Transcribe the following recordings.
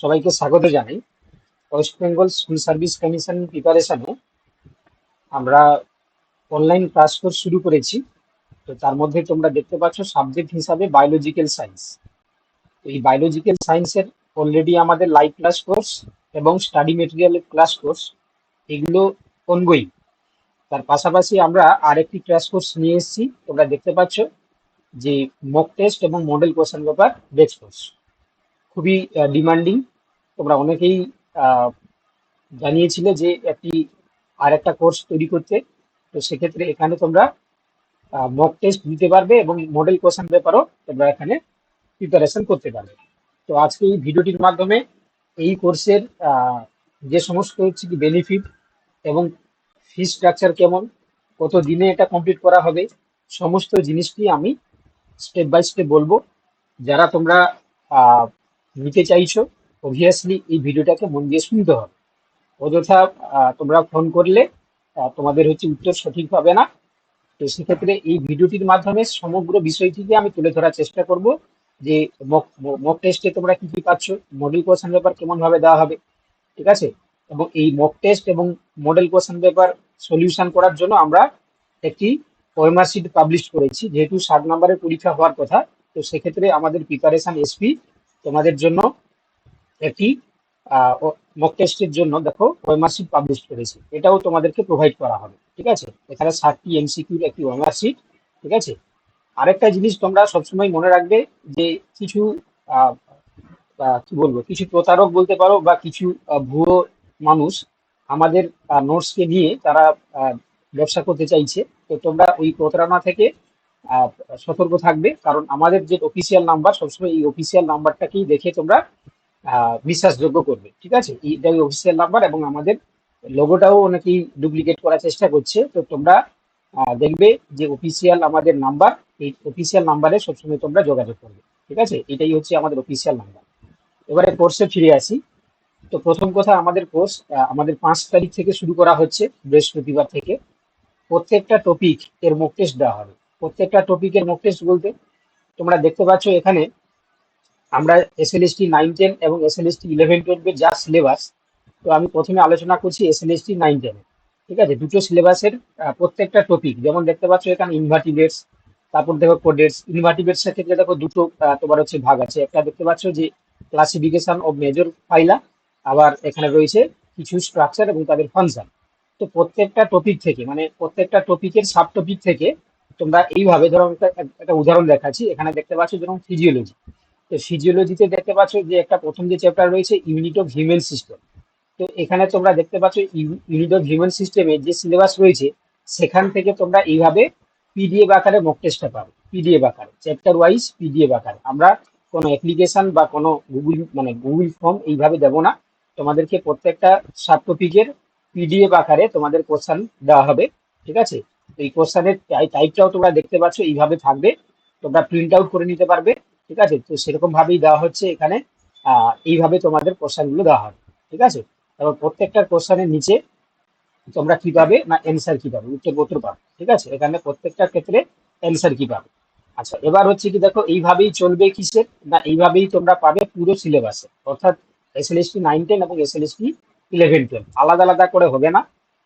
সবাইকে স্বাগত জানাই। West Bengal school service commission প্রিপারেশনে আমরা অনলাইন ক্লাস কোর্স শুরু করেছি। তো তার মধ্যে তোমরা দেখতে পাচ্ছ সাবজেক্ট হিসাবে বায়োলজিক্যাল সায়েন্স এই বায়োলজিক্যাল সায়েন্সের অলরেডি আমাদের লাইভ ক্লাস কোর্স এবং স্টাডি মেটেরিয়াল ক্লাস কোর্স এগুলো অনগোয়িং তার পাশাপাশি আমরা আরেকটি ক্লাস কোর্স নিয়ে এসেছি। তোমরা দেখতে পাচ্ছ যে মক টেস্ট এবং model question paper base course খুবই ডিমান্ডিং তোমরা অনেকেই জানিয়েছিলে যে একটি, আর একটা কোর্স তৈরি করতে। তো সেক্ষেত্রে এখানে তোমরা মক টেস্ট দিতে পারবে এবং মডেল কোশ্চেন পেপারও তোমরা এখানে প্রিপারেশন করতে পারবে। তো আজকে এই ভিডিওটির মাধ্যমে এই কোর্সের যে সমস্ত হচ্ছে কি বেনিফিট এবং ফি স্ট্রাকচার কেমন, কত দিনে এটা কমপ্লিট করা হবে, সমস্ত জিনিসটি আমি স্টেপ বাই স্টেপ বলব। যারা তোমরা নিতে চাইছো অবভিয়াসলি এই ভিডিওটাকে মন দিয়ে শুনতে হবে। অযথা তোমরা ফোন করলে তোমাদের হচ্ছে উত্তর সঠিক হবে না। তো সেক্ষেত্রে এই ভিডিওটির মাধ্যমে সমগ্র বিষয়টিকে আমি তুলে ধরার চেষ্টা করব যে মক টেস্টে তোমরা কি কি পাচ্ছ মডেল কোশ্চেন পেপার কেমন ভাবে দেওয়া হবে, ঠিক আছে? এবং এই মক টেস্ট এবং মডেল কোশ্চেন পেপার সলিউশন করার জন্য আমরা একটি ওয়েমার শিট পাবলিশ করেছি, যেহেতু ষাট নম্বরের পরীক্ষা হওয়ার কথা, তো সেক্ষেত্রে আমাদের প্রিপারেশন এসপি তোমাদের জন্য একটি মক টেস্টের জন্য দেখো ওয়েমার শিট পাবলিশ করেছি। এটাও তোমাদেরকে প্রোভাইড করা হবে, ঠিক আছে? এখানে ষাটটি এমসিকিউর একটি ওয়েমার শিট ঠিক আছে? আরেকটা জিনিস তোমরা সবসময় মনে রাখবে যে কিছু কি বলব, কিছু প্রতারক বলতে পারো বা কিছু ভুয়ো মানুষ আমাদের নোটসকে নিয়ে তারা ব্যবসা করতে চাইছে। তো তোমরা ওই প্রতারণা থেকে সতর্ক থাকবে। কারণ আমাদের যে অফিসিয়াল নাম্বার সবসময় এই অফিসিয়াল নাম্বারটাকেই দেখে তোমরা বিশ্বাসযোগ্য করবে। ঠিক আছে? এইটাই অফিসিয়াল নাম্বার এবং আমাদের লোগোটাও অনেকেই ডুপ্লিকেট করার চেষ্টা করছে। তো তোমরা দেখবে যে অফিসিয়াল আমাদের নাম্বার এই অফিসিয়াল নাম্বারে সবসময় তোমরা যোগাযোগ করবে। ঠিক আছে? এটাই হচ্ছে আমাদের অফিসিয়াল নাম্বার এবারে কোর্সে ফিরে আসি। তো প্রথম কথা, আমাদের কোর্স আমাদের পাঁচ তারিখ থেকে শুরু করা হচ্ছে, বৃহস্পতিবার থেকে। প্রত্যেকটা টপিক এর মক টেস্ট দেওয়া হবে। প্রত্যেকটা টপিকের মক টেস্ট বলতে তোমরা দেখতে পাচ্ছ এখানে আমরা S L S T nine ten এবং S L S T eleven টুয়েলভের যা সিলেবাস তো আমি প্রথমে আলোচনা করছি S L S T nine ten ঠিক আছে? দুটো সিলেবাসের প্রত্যেকটা টপিক যেমন দেখতে পাচ্ছ এখানে ইনভার্টিভেটস তারপর দেখো কোডেটস ইনভার্টিভেটস এর ক্ষেত্রে দেখো দুটো তোমার হচ্ছে ভাগ আছে। একটা দেখতে পাচ্ছ যে ক্লাসিফিকেশন অফ মেজর ফাইলা আবার এখানে রয়েছে কিছু স্ট্রাকচার এবং তাদের ফাংশন তো প্রত্যেকটা টপিক থেকে মানে প্রত্যেকটা টপিকের সাব টপিক থেকে তোমরা এইভাবে ধরো একটা একটা উদাহরণ দেখাচ্ছি। এখানে দেখতে পাচ্ছ যেরকম ফিজিওলজি তো ফিজিওলজিতে দেখতে পাচ্ছ যে একটা প্রথম যে চ্যাপ্টার রয়েছে ইউনিট অফ হিউম্যান সিস্টেম তো এখানে তোমরা দেখতে পাচ্ছ ইউনিট অফ হিউম্যান সিস্টেমে যে সিলেবাস রয়েছে, সেখান থেকে তোমরা এইভাবে পিডিএফ আকারে মক টেস্টটা পাবে। পিডিএফ আকারে। চ্যাপ্টার ওয়াইজ পিডিএফ আকারে। আমরা কোনো অ্যাপ্লিকেশন বা কোনো গুগল মানে গুগল ফর্ম এইভাবে দেব না। তোমাদেরকে প্রত্যেকটা সাব টপিকের পিডিএফ আকারে তোমাদের কোশ্চান দেওয়া হবে। ঠিক আছে? এই কোশ্চানের টাইপটাও তোমরা দেখতে পাচ্ছ, এইভাবে থাকবে। তোমরা প্রিন্ট আউট করে নিতে পারবে, ঠিক আছে? তো সেরকম ভাবেই দেওয়া হচ্ছে এখানে। এইভাবে তোমাদের কোশ্চানগুলো দেওয়া হবে, ঠিক আছে? এবং প্রত্যেকটা কোশ্চানের নিচে তোমরা কি পাবে না অ্যান্সার কি পাবে? উত্তর উত্তর পাবে, ঠিক আছে? এখানে প্রত্যেকটা ক্ষেত্রে অ্যান্সার কি পাবে? আচ্ছা এবার হচ্ছে কি দেখো, এইভাবেই চলবে কিসের? না, এইভাবেই তোমরা পাবে পুরো সিলেবাসে অর্থাৎ S L S T nine ten এবং S L S T eleven twelve আলাদা আলাদা করে হবে না।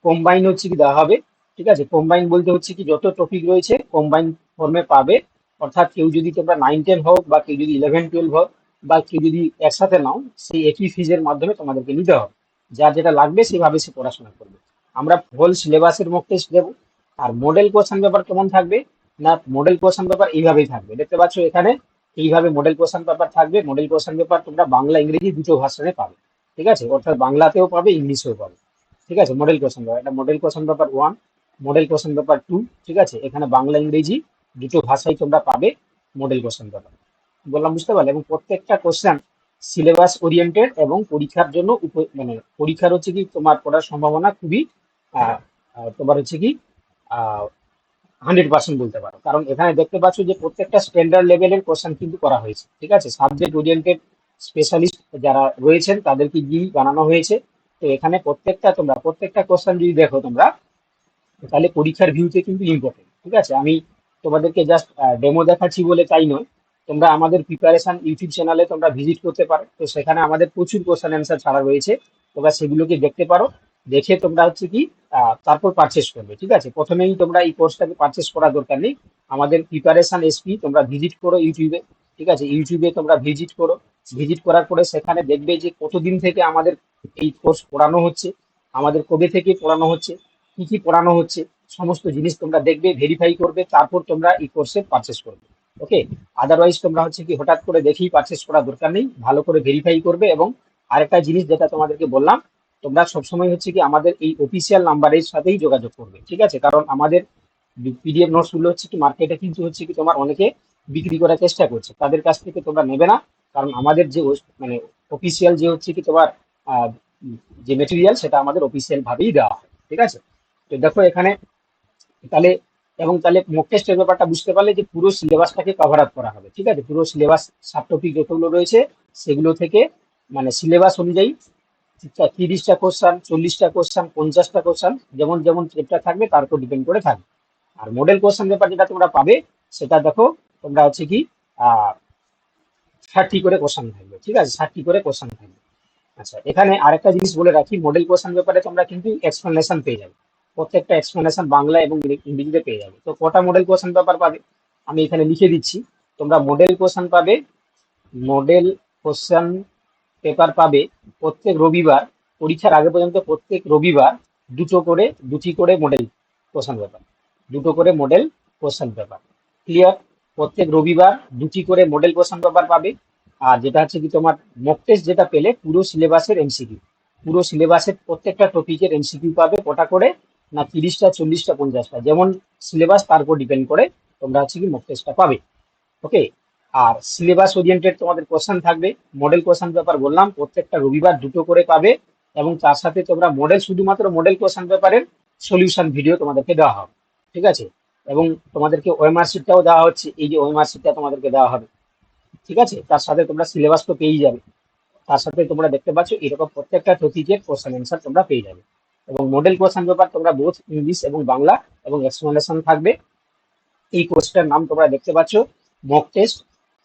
কম্বাইন হচ্ছে কি দেওয়া হবে? ঠিক আছে? কম্বাইন বলতে হচ্ছে কি, যত টপিক রয়েছে কম্বাইন ফর্মে পাবে। অর্থাৎ কেউ যদি তোমরা নাইন টেন হোক, বা কেউ যদি ইলেভেন টুয়েলভ হোক, বা কেউ যদি একসাথে নাও, সেই একই ফিজের মাধ্যমে তোমাদেরকে নিতে হবে। যার যেটা লাগবে, সেভাবে সে পড়াশোনা করবে। আমরা হোল সিলেবাসের মক টেস্ট দেবো। আর মডেল কোশ্চেন পেপার কেমন থাকবে? না মডেল কোশ্চেন পেপার এইভাবেই থাকবে। দেখতে পাচ্ছ এখানে এইভাবে মডেল কোশ্চেন পেপার থাকবে। মডেল কোশ্চেন পেপার তোমরা বাংলা, ইংরেজি দুটো ভাষণে পাবে। ঠিক আছে? অর্থাৎ বাংলাতেও পাবে, ইংলিশেও পাবে। ঠিক আছে? মডেল কোশ্চেন পেপার এটা model question paper one model question paper two ঠিক আছে? এখানে বাংলা, ইংরেজি দুটো ভাষাই তোমরা পাবে মডেল কোশ্চেন পেপার বললাম, বুঝতে পারলে? এবং প্রত্যেকটা কোশ্চেন সিলেবাস ওরিয়েন্টেড এবং পরীক্ষার জন্য মানে পরীক্ষার হচ্ছে কি তোমার পড়ার সম্ভাবনা খুবই তোমার হচ্ছে কি হান্ড্রেড পার্সেন্ট বলতে পারো। কারণ এখানে দেখতে পাচ্ছ যে প্রত্যেকটা স্ট্যান্ডার্ড লেভেলের কোশ্চেন কিন্তু করা হয়েছে, ঠিক আছে? সাবজেক্ট ওরিয়েন্টেড স্পেশালিস্ট যারা রয়েছেন, তাদেরকে দিয়েই বানানো হয়েছে। তো এখানে প্রত্যেকটা তোমরা, প্রত্যেকটা কোশ্চেন যদি দেখো তোমরা তাহলে পরীক্ষার ভিউতে কিন্তু ইম্পর্টেন্ট ঠিক আছে? আমি তোমাদেরকে জাস্ট ডেমো দেখাচ্ছি বলে তাই নয়। তোমরা আমাদের প্রিপারেশন ইউটিউব চ্যানেলে তোমরা ভিজিট করতে পারো। তো সেখানে আমাদের প্রচুর কোশ্চেন অ্যান্সার ছাড়া রয়েছে। তোমরা সেগুলোকে দেখতে পারো। দেখে তোমরা হচ্ছে কি তারপর পারচেস করবে, ঠিক আছে? প্রথমেই তোমরা এই কোর্সটাকে পারচেস করার দরকার নেই। আমাদের প্রিপারেশন এসপি তোমরা ভিজিট করো ইউটিউবে ঠিক আছে? ইউটিউবে তোমরা ভিজিট করো। ভিজিট করার পরে সেখানে দেখবে যে কতদিন থেকে আমাদের এই কোর্স পড়ানো হচ্ছে। আমাদের কবে থেকে পড়ানো হচ্ছে। কি কি পড়ানো হচ্ছে, সমস্ত জিনিস তোমরা দেখবে ভেরিফাই করবে, তারপর তোমরা এই কোর্সে পারচেস করবে ওকে আদারওয়াইজ তোমরা হচ্ছে কি হঠাৎ করে দেখেই পারচেস করার দরকার নেই, ভালো করে ভেরিফাই করবে এবং আরেকটা জিনিস যেটা তোমাদেরকে বললাম, তোমরা সবসময় হচ্ছে কি আমাদের এই অফিসিয়াল নাম্বারের সাথেই যোগাযোগ করবে, ঠিক আছে? কারণ আমাদের পিডিএফ নোটসগুলো হচ্ছে কি মার্কেটে কিন্তু হচ্ছে কি তোমার অনেকে বিক্রি করার চেষ্টা করছে, তাদের কাছ থেকে তোমরা নেবে না, কারণ আমাদের যে মানে অফিসিয়াল যে হচ্ছে কি তোমার যে মেটেরিয়াল সেটা আমাদের অফিসিয়াল ভাবেই দেওয়া হয়, ঠিক আছে? তো দেখো এখানে তাহলে, এবং তাহলে মক টেস্টের ব্যাপারটা বুঝতে পারলে যে পুরো সিলেবাসটাকে কভার আপ করা হবে, ঠিক আছে? পুরো সিলেবাস সাব টপিক যতগুলো রয়েছে, সেগুলো থেকে মানে সিলেবাস অনুযায়ী তিরিশটা কোশ্চান চল্লিশটা কোশ্চান পঞ্চাশটা কোশ্চান যেমন যেমন চ্যাপ্টার থাকবে, তার উপর ডিপেন্ড করে থাকবে। আর মডেল কোশ্চেন পেপার যেটা তোমরা পাবে, সেটা দেখো, তোমরা হচ্ছে কি ষাটটি করে কোশ্চান থাকবে, ঠিক আছে? ষাটটি করে কোশ্চান থাকবে। আচ্ছা এখানে আরেকটা জিনিস বলে রাখি মডেল কোশ্চেন ব্যাপারে তোমরা কিন্তু এক্সপ্লেনেশন পেয়ে যাবে। প্রত্যেকটা এক্সপ্লেনেশন বাংলা এবং ইংরে- ইংরেজিতে পেয়ে যাবে। তো কটা মডেল কোশ্চেন পেপার পাবে? আমি এখানে লিখে দিচ্ছি। তোমরা মডেল কোশ্চেন পাবে মডেল কোশ্চেন পেপার পাবে প্রত্যেক রবিবার, পরীক্ষার আগে পর্যন্ত প্রত্যেক রবিবার দুটো করে, দুটি করে মডেল কোশ্চেন পেপার দুটো করে মডেল কোশ্চেন পেপার ক্লিয়ার প্রত্যেক রবিবার দুটি করে মডেল কোশ্চেন পেপার পাবে। আর যেটা হচ্ছে কি তোমার মক টেস্ট যেটা পেলে পুরো সিলেবাসের এমসিকিউ পুরো সিলেবাসের প্রত্যেকটা টপিকের এমসিকিউ পাবে, কটা করে? না তিরিশটা, চল্লিশটা, পঞ্চাশটা। যেমন সিলেবাস তার উপর ডিপেন্ড করে তোমরা হচ্ছে কি মক টেস্টটা পাবে। ওকে আর সিলেবাস ওরিয়েন্টেড তোমাদের কোশ্চেন থাকবে। মডেল কোশ্চেন পেপার বললাম, প্রত্যেকটা রবিবার দুটো করে পাবে এবং তার সাথে তোমরা মডেল শুধুমাত্র মডেল কোশ্চেন পেপারের সলিউশন ভিডিও তোমাদেরকে দেওয়া হবে। ঠিক আছে? এবং তোমাদেরকে ওএমআর শিটটাও দেওয়া হচ্ছে। এই যে ওএমআর শিটটা তোমাদেরকে দেওয়া হবে। ঠিক আছে? তার সাথে তোমরা সিলেবাস তো পেয়েই যাবে। তার সাথে তোমরা দেখতে পাচ্ছ, এরকম প্রত্যেকটা টপিকের কোশ্চেন অ্যান্সার তোমরা পেয়ে যাবে। এবং মডেল কোশ্চেন পেপার তোমরা বোথ ইংলিশ এবং বাংলা এবং এক্সপ্লেনেশন থাকবে। এই কোর্সটার নাম তোমরা দেখতে পাচ্ছ mock test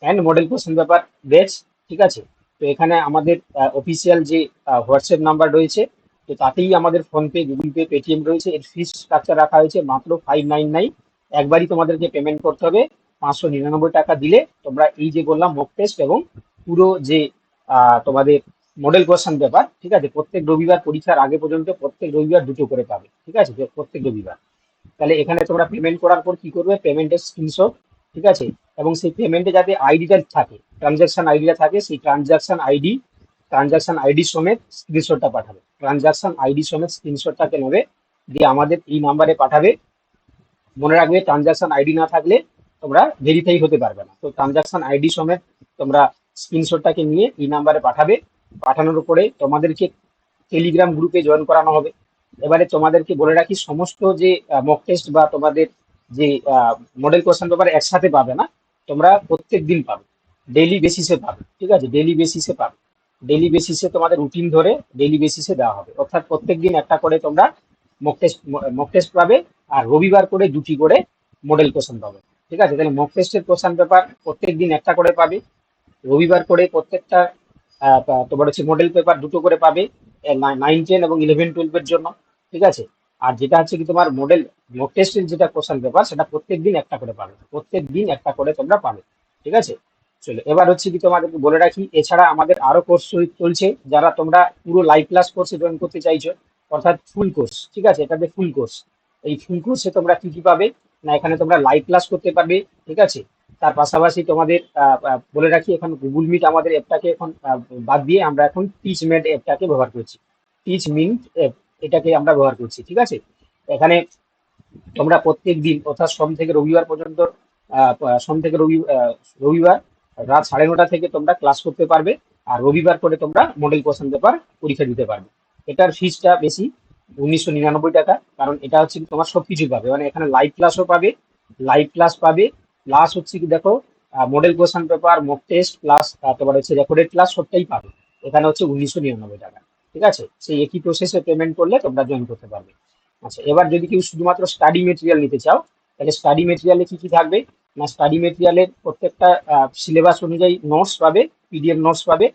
and model question paper batch ঠিক আছে? তো এখানে আমাদের অফিসিয়াল যে হোয়াটসঅ্যাপ নাম্বার রয়েছে, তো তাতেই আমাদের ফোনপে, গুগল পে, পেটিএম রয়েছে। এর ফিস স্ট্রাকচার রাখা হয়েছে মাত্র ফাইভ নাইন নাইন একবারই তোমাদেরকে পেমেন্ট করতে হবে, পাঁচশো নিরানব্বই টাকা দিলে তোমরা এই যে বললাম মক টেস্ট এবং পুরো যে তোমাদের মডেল কোশ্চেন পেপার ঠিক আছে? প্রত্যেক রবিবার পরীক্ষার আগে পর্যন্ত প্রত্যেক রবিবার দুটো করে পাবে, ঠিক আছে? প্রত্যেক রবিবার। তাহলে এখানে তোমরা পেমেন্ট করার পর কি করবে? পেমেন্টের স্ক্রিনশট ঠিক আছে? এবং সেই পেমেন্টে যাতে আইডিটা থাকে ট্রানজাকশন আইডিটা থাকে, সেই ট্রানজাকশন আইডি ট্রানজাকশন আইডি সমেত স্ক্রিনশটটা পাঠাবে। ট্রানজাকশন আইডি সমেত স্ক্রিনশটটাকে নেবে, দিয়ে আমাদের এই নাম্বারে পাঠাবে। মনে রাখবে ট্রানজাকশন আইডি না থাকলে তোমরা ভেরিফাই হতে পারবে না। তো ট্রানজাকশন আইডি সমেত তোমরা স্ক্রিনশটটাকে নিয়ে এই নাম্বারে পাঠাবে। পাঠানোর পরে তোমাদেরকে টেলিগ্রাম গ্রুপে জয়েন করানো হবে। এবারে তোমাদেরকে বলে রাখি, সমস্ত যে মক টেস্ট বা তোমাদের যে মডেল কোশ্চেন পেপার একসাথে পাবে না, তোমরা প্রত্যেক দিন পাবে। ডেইলি বেসিসে পাবে, ঠিক আছে? ডেইলি বেসিসে পাবে। ডেইলি বেসিসে তোমাদের রুটিন ধরে ডেইলি বেসিসে দেওয়া হবে। অর্থাৎ প্রত্যেক দিন একটা করে তোমরা মক টেস্ট মক টেস্ট পাবে আর রবিবার করে দুটি করে মডেল কোশ্চেন পাবে। ঠিক আছে? তাহলে মক টেস্টের কোশ্চেন পেপার প্রত্যেক দিন একটা করে পাবে। রবিবার করে প্রত্যেকটা তোমার হচ্ছে মডেল পেপার দুটো করে পাবে নাইন টেন এবং ইলেভেন টুয়েলভের জন্য, ঠিক আছে? আর যেটা হচ্ছে কি তোমার মডেল মক টেস্টের যেটা কোশ্চেন পেপার সেটা প্রত্যেক দিন একটা করে পাবে, প্রত্যেক দিন একটা করে তোমরা পাবে, ঠিক আছে? চলো এবার হচ্ছে কি তোমাদেরকে বলে রাখি, এছাড়া আমাদের আরও কোর্স চলছে, যারা তোমরা পুরো লাইভ ক্লাস কোর্সে জয়েন করতে চাইছো, অর্থাৎ ফুল কোর্স ঠিক আছে? এটা ফুল কোর্স এই ফুল কোর্সে তোমরা কি কি পাবে? না, এখানে তোমরা লাইভ ক্লাস করতে পারবে, ঠিক আছে? তার পাশাপাশি তোমাদের বলে রাখি, এখন গুগল মিট আমাদের অ্যাপটাকে এখন বাদ দিয়ে আমরা এখন টিচ মেড অ্যাপটাকে ব্যবহার করছি। টিচ মিন্ট অ্যাপ এটাকে আমরা ব্যবহার করছি, ঠিক আছে? এখানে তোমরা প্রত্যেক দিন অর্থাৎ সোম থেকে রবিবার পর্যন্ত সোম থেকে রবি রবিবার রাত সাড়ে নটা থেকে তোমরা ক্লাস করতে পারবে, আর রবিবার করে তোমরা মডেল কোশ্চেন পেপার পরীক্ষা দিতে পারবে। এটার ফিসটা বেশি, উনিশশো নিরানব্বই টাকা, কারণ এটা হচ্ছে তোমার সবকিছু পাবে। মানে এখানে লাইভ ক্লাসও পাবে লাইভ ক্লাস পাবে প্লাস হচ্ছে কি দেখো model question paper mock test plus তোমার হচ্ছে রেকর্ডেড ক্লাস সবটাই পাবে। এখানে হচ্ছে উনিশশো নিরানব্বই টাকা। ঠিক আছে? সেই একই প্রসেসে পেমেন্ট করলে তোমরা জয়েন করতে পারবে। আচ্ছা এবার যদি কেউ শুধুমাত্র স্টাডি মেটেরিয়াল নিতে চাও, তাহলে স্টাডি মেটেরিয়ালে কি কি থাকবে? না স্টাডি মেটেরিয়ালের প্রত্যেকটা সিলেবাস অনুযায়ী নোটস পাবে পিডিএফ নোটস পাবে,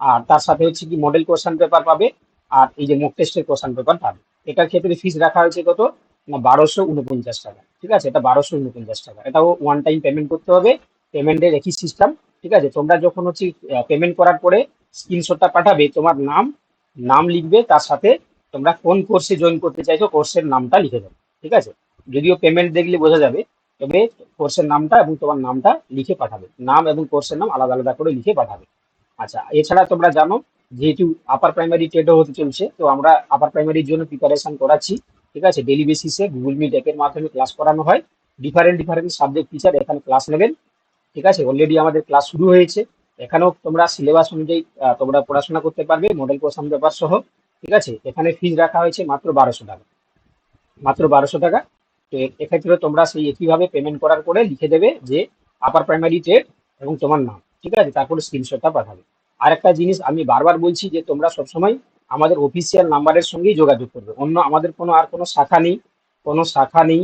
আর তার সাথে হচ্ছে কি মডেল কোশ্চেন পেপার পাবে, আর এই যে মক টেস্টের কোশ্চেন পেপার পাবে। এটার ক্ষেত্রে ফিস রাখা হয়েছে কত? বারোশো উনপঞ্চাশ টাকা, ঠিক আছে? এটা বারোশো উনপঞ্চাশ টাকা। এটাও ওয়ান টাইম পেমেন্ট করতে হবে পেমেন্টের একই সিস্টেম ঠিক আছে? তোমরা যখন হচ্ছে পেমেন্ট করার পরে স্ক্রিনশটটা পাঠাবে, তোমার নাম নাম লিখবে, তার সাথে তোমরা কোন কোর্সে জয়েন করতে চাইছো কোর্সের নামটা লিখে দেবে, ঠিক আছে? যদিও পেমেন্ট দেখলে বোঝা যাবে, তবে কোর্সের নামটা এবং তোমার নামটা লিখে পাঠাবে। নাম এবং কোর্সের নাম আলাদা আলাদা করে লিখে পাঠাবে। আচ্ছা এছাড়া তোমরা জানো, যেহেতু আপার প্রাইমারি টেটও হতে চলছে, তো আমরা আপার প্রাইমারির জন্য প্রিপারেশন করাচ্ছি। ঠিক আছে? ডেলি বেসিসে গুগল মিট অ্যাপের মাধ্যমে ক্লাস করানো হয়। ডিফারেন্ট ডিফারেন্ট সাবজেক্ট টিচার এখানে ক্লাস নেবেন। ঠিক আছে? অলরেডি আমাদের ক্লাস শুরু হয়েছে। এখানেও তোমরা সিলেবাস অনুযায়ী তোমরা পড়াশোনা করতে পারবে মডেল কোশ্চেন পেপার সহ। ঠিক আছে? এখানে ফিজ রাখা হয়েছে মাত্র বারোশো টাকা। মাত্র বারোশো টাকা। তো এক্ষেত্রে তোমরা সেই একইভাবে পেমেন্ট করার পরে লিখে দেবে যে আপার প্রাইমারি টেট এবং তোমার নাম। ঠিক আছে? তারপরে স্ক্রিনশটটা পাঠাবে। আর একটা জিনিস আমি বারবার বলছি যে তোমরা সবসময় আমাদের অফিসিয়াল নাম্বারের সঙ্গেই যোগাযোগ করবে। অন্য আমাদের কোনো আর কোনো শাখা নেই, কোনো শাখা নেই,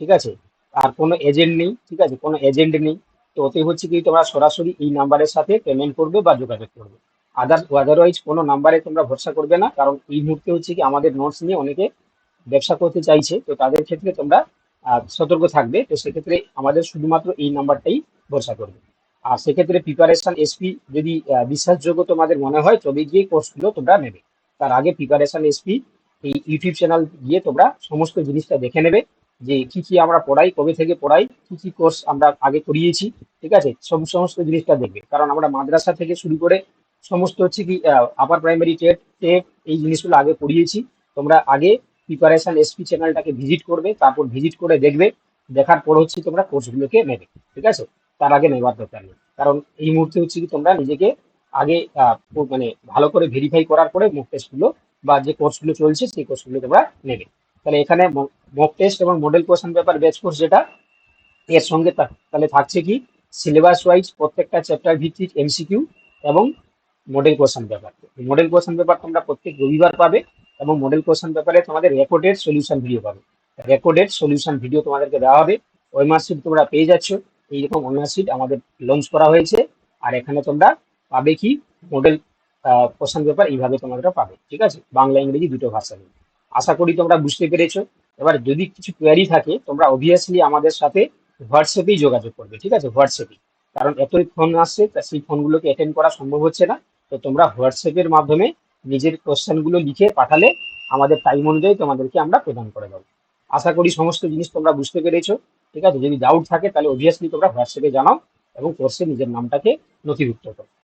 ঠিক আছে? আর কোনো এজেন্ট নেই, ঠিক আছে? কোনো এজেন্ট নেই। তো ওতে হচ্ছে কি, তোমরা সরাসরি এই নাম্বারের সাথে পেমেন্ট করবে বা যোগাযোগ করবে। আদার আদারওয়াইজ কোনো নাম্বারে তোমরা ভরসা করবে না, কারণ এই মুহূর্তে হচ্ছে কি, আমাদের নোটস নিয়ে অনেকে ব্যবসা করতে চাইছে। তো তাদের ক্ষেত্রে তোমরা সতর্ক থাকবে। তো সেক্ষেত্রে আমাদের শুধুমাত্র এই নাম্বারটাই ভরসা করবে। আর সেক্ষেত্রে প্রিপারেশন এসপি যদি বিশ্বাসযোগ্য তোমাদের মনে হয় তবে গিয়ে কোর্সগুলো তোমরা নেবে। তার আগে preparation S P YouTube channel গিয়ে তোমরা সমস্ত জিনিসটা দেখে নেবে যে কি কি আমরা পড়াই, কবে থেকে পড়াই, কি কি কোর্স আমরা আগে করিয়েছি, ঠিক আছে? সব সমস্ত জিনিসটা দেখবে। কারণ আমরা মাদ্রাসা থেকে শুরু করে সমস্ত হচ্ছে কি আপার প্রাইমারি টেট টেট, এই জিনিসগুলো আগে পড়িয়েছি তোমরা আগে প্রিপারেশন এসপি চ্যানেলটাকে ভিজিট করবে, তারপর ভিজিট করে দেখবে, দেখার পর হচ্ছে তোমরা কোর্সগুলোকে নেবে, ঠিক আছে? তার আগে নেওয়ার দরকার নেই। কারণ এই মুহূর্তে হচ্ছে কি, তোমরা নিজেকে আগে মানে ভালো করে ভেরিফাই করার পরে মক টেস্টগুলো বা যে কোর্সগুলো চলছে সেই কোর্সগুলো তোমরা নেবে। তাহলে এখানে মক টেস্ট এবং model question paper base course যেটা, এর সঙ্গে তাহলে থাকছে কি সিলেবাস ওয়াইজ প্রত্যেকটা চ্যাপ্টার ভিত্তিক এমসিকিউ এবং model question paper model question paper তোমরা প্রত্যেক রবিবার পাবে এবং মডেল কোশ্চেন পেপারে তোমাদের রেকর্ডেড সলিউশন ভিডিও পাবে। রেকর্ডেড সলিউশন ভিডিও তোমাদেরকে দেওয়া হবে। ওই মার্কশিট তোমরা পেয়ে যাচ্ছ। এইরকম মার্কশিট আমাদের লঞ্চ করা হয়েছে। আর এখানে তোমরা পাবে কি? মডেল কোশ্চেন পেপার এইভাবে তোমরা পাবে, ঠিক আছে? বাংলা, ইংরেজি দুটো ভাষা নিয়ে। আশা করি তোমরা বুঝতে পেরেছ। এবার যদি কিছু কোয়ারি থাকে, তোমরা অবভিয়াসলি আমাদের সাথে হোয়াটসঅ্যাপেই যোগাযোগ করবে, ঠিক আছে? হোয়াটসঅ্যাপে কারণ এতই ফোন আসছে, তা সেই ফোনগুলোকে অ্যাটেন্ড করা সম্ভব হচ্ছে না। তো তোমরা হোয়াটসঅ্যাপের মাধ্যমে নিজের কোশ্চেনগুলো লিখে পাঠালে আমাদের টাইম অনুযায়ী তোমাদেরকে আমরা প্রদান করে দেবো। আশা করি সমস্ত জিনিস তোমরা বুঝতে পেরেছ, ঠিক আছে? যদি ডাউট থাকে, তাহলে অবভিয়াসলি তোমরা হোয়াটসঅ্যাপে জানাও এবং কোর্সে নিজের নামটাকে নথিভুক্ত করো।